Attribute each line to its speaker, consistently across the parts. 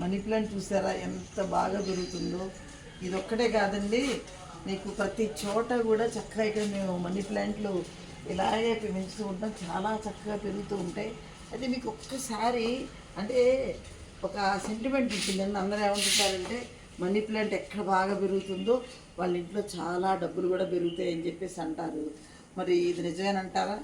Speaker 1: Money plant చూసారా? ఎంత బాగా పెరుగుతుందో ఇది ఒక్కటే కాదండి మీకు ప్రతి చోట కూడా చక్కగా ఇక్కడ మేము మనీ ప్లాంట్లు ఇలాగే పెంచుతూ ఉంటాం. చాలా చక్కగా పెరుగుతూ ఉంటాయి. అయితే మీకు ఒక్కసారి అంటే ఒక సెంటిమెంట్ ఇచ్చిందండి. అందరూ ఏమంటుంటారంటే మనీ ప్లాంట్ ఎక్కడ బాగా పెరుగుతుందో వాళ్ళ ఇంట్లో చాలా డబ్బులు కూడా పెరుగుతాయి అని చెప్పేసి అంటారు. మరి ఇది నిజమేనంటారా?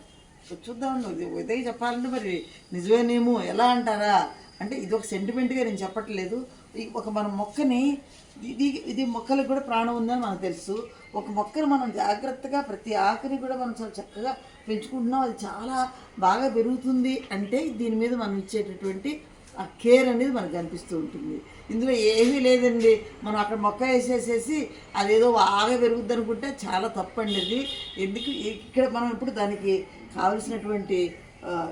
Speaker 1: చూద్దాం ఇది ఇదే చెప్పాలంటే మరి నిజమేనేమో ఎలా అంటారా? అంటే ఇది ఒక సెంటిమెంట్గా నేను చెప్పట్లేదు. ఒక మన మొక్కని ఇది ఇది మొక్కలకు కూడా ప్రాణం ఉందని మనకు తెలుసు. ఒక మొక్కను మనం జాగ్రత్తగా ప్రతి ఆకుని కూడా మనం చాలా చక్కగా పెంచుకుంటున్నాం. అది చాలా బాగా పెరుగుతుంది అంటే దీని మీద మనం ఇచ్చేటటువంటి ఆ కేర్ అనేది మనకు కనిపిస్తూ ఉంటుంది. ఇందులో ఏమీ లేదండి. మనం అక్కడ మొక్క వేసేసేసి అదేదో బాగా పెరుగుద్ది అనుకుంటే చాలా తప్పండి అది. ఎందుకు? ఇక్కడ మనం ఇప్పుడు దానికి కావలసినటువంటి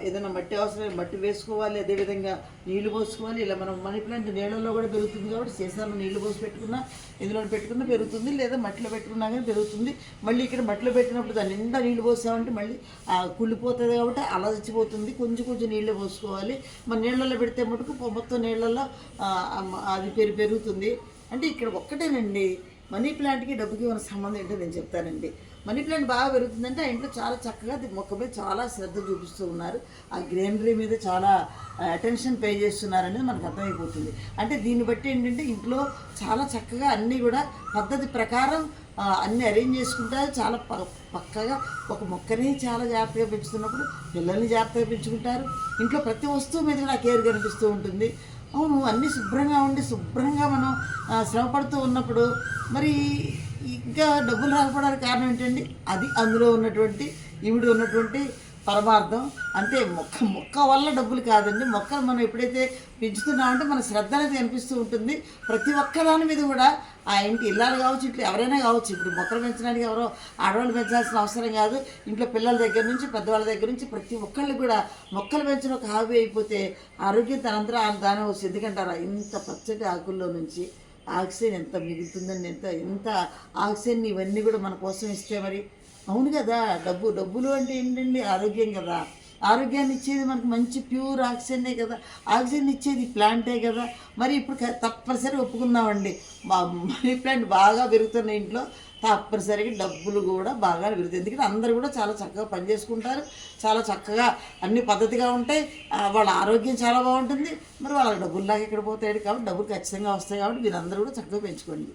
Speaker 1: ఏదైనా మట్టి అవసరం మట్టి వేసుకోవాలి అదేవిధంగా నీళ్ళు పోసుకోవాలి. ఇలా మనం మనీ ప్లాంట్ నీళ్ళలో కూడా పెరుగుతుంది కాబట్టి సీసాలో నీళ్ళు పోసి పెట్టుకున్నా ఇందులో పెట్టుకున్నా పెరుగుతుంది లేదా మట్టిలో పెట్టుకున్నా కానీ పెరుగుతుంది. మళ్ళీ ఇక్కడ మట్టిలో పెట్టినప్పుడు దాని నిండా నీళ్ళు పోసామంటే మళ్ళీ కుళ్ళిపోతుంది కాబట్టి అలా చచ్చిపోతుంది. కొంచెం కొంచెం నీళ్ళు పోసుకోవాలి. మన నీళ్ళలో పెడితే మటుకు మొత్తం నీళ్ళల్లో అది పెరి పెరుగుతుంది. అంటే ఇక్కడ ఒక్కటేనండి మనీ ప్లాంట్కి డబ్బుకి ఉన్న సంబంధం ఏంటో నేను చెప్తానండి. మనీ ప్లాంట్ బాగా పెరుగుతుందంటే ఆ ఇంట్లో చాలా చక్కగా మొక్క మీద చాలా శ్రద్ధ చూపిస్తూ ఉన్నారు. ఆ గ్రీనరీ మీద చాలా అటెన్షన్ పే చేస్తున్నారనేది మనకు అర్థమైపోతుంది. అంటే దీన్ని బట్టి ఏంటంటే ఇంట్లో చాలా చక్కగా అన్నీ కూడా పద్ధతి ప్రకారం అన్నీ అరేంజ్ చేసుకుంటారు చాలా ప పక్కగా ఒక మొక్కని చాలా జాగ్రత్తగా పెంచుతున్నప్పుడు పిల్లల్ని జాగ్రత్తగా పెంచుకుంటారు. ఇంట్లో ప్రతి వస్తువు మీద కూడా కేర్ కనిపిస్తూ ఉంటుంది. అవును అన్నీ శుభ్రంగా ఉండి శుభ్రంగా మనం శ్రమపడుతూ ఉన్నప్పుడు మరి ఇంకా డబ్బులు రాకపోవడానికి కారణం ఏంటండి? అది అందులో ఉన్నటువంటి ఈవిడ ఉన్నటువంటి పరమార్థం. అంటే మొక్క మొక్క వల్ల డబ్బులు కాదండి. మొక్కలు మనం ఎప్పుడైతే పెంచుతున్నామంటే మన శ్రద్ధ అనేది కనిపిస్తూ ఉంటుంది. ప్రతి ఒక్క దాని మీద కూడా ఆ ఇంటి ఇల్లాలు కావచ్చు ఇట్లా ఎవరైనా కావచ్చు ఇప్పుడు మొక్కలు పెంచడానికి ఎవరో ఆడవాళ్ళు పెంచాల్సిన అవసరం కాదు. ఇంట్లో పిల్లల దగ్గర నుంచి పెద్దవాళ్ళ దగ్గర నుంచి ప్రతి ఒక్కళ్ళు కూడా మొక్కలు పెంచడం ఒక హాబీ అయిపోతే ఆరోగ్యం తనంతరం ఆ దాని వస్తుంది ఎందుకంటారా ఇంత పచ్చటి ఆకుల్లో నుంచి ఆక్సిజన్ ఎంత మిగులుతుందండి ఎంత ఎంత ఆక్సిజన్ ఇవన్నీ కూడా మన కోసం ఇస్తే మరి అవును కదా డబ్బు డబ్బులు అంటే ఏంటండి? ఆరోగ్యం కదా. ఆరోగ్యాన్ని ఇచ్చేది మనకు మంచి ప్యూర్ ఆక్సిజనే కదా. ఆక్సిజన్ ఇచ్చేది ప్లాంటే కదా. మరి ఇప్పుడు తప్పనిసరి ఒప్పుకుందామండి. మా మనీ ప్లాంట్ బాగా పెరుగుతున్న ఇంట్లో తప్పనిసరిగా డబ్బులు కూడా బాగా పెరుగుతాయి. ఎందుకంటే అందరూ కూడా చాలా చక్కగా పనిచేసుకుంటారు చాలా చక్కగా అన్ని పద్ధతిగా ఉంటాయి. వాళ్ళ ఆరోగ్యం చాలా బాగుంటుంది. మరి వాళ్ళ డబ్బుల్లాగా ఇక్కడ పోతాయి కాబట్టి డబ్బులు ఖచ్చితంగా వస్తాయి కాబట్టి వీరందరూ కూడా చక్కగా పెంచుకోండి.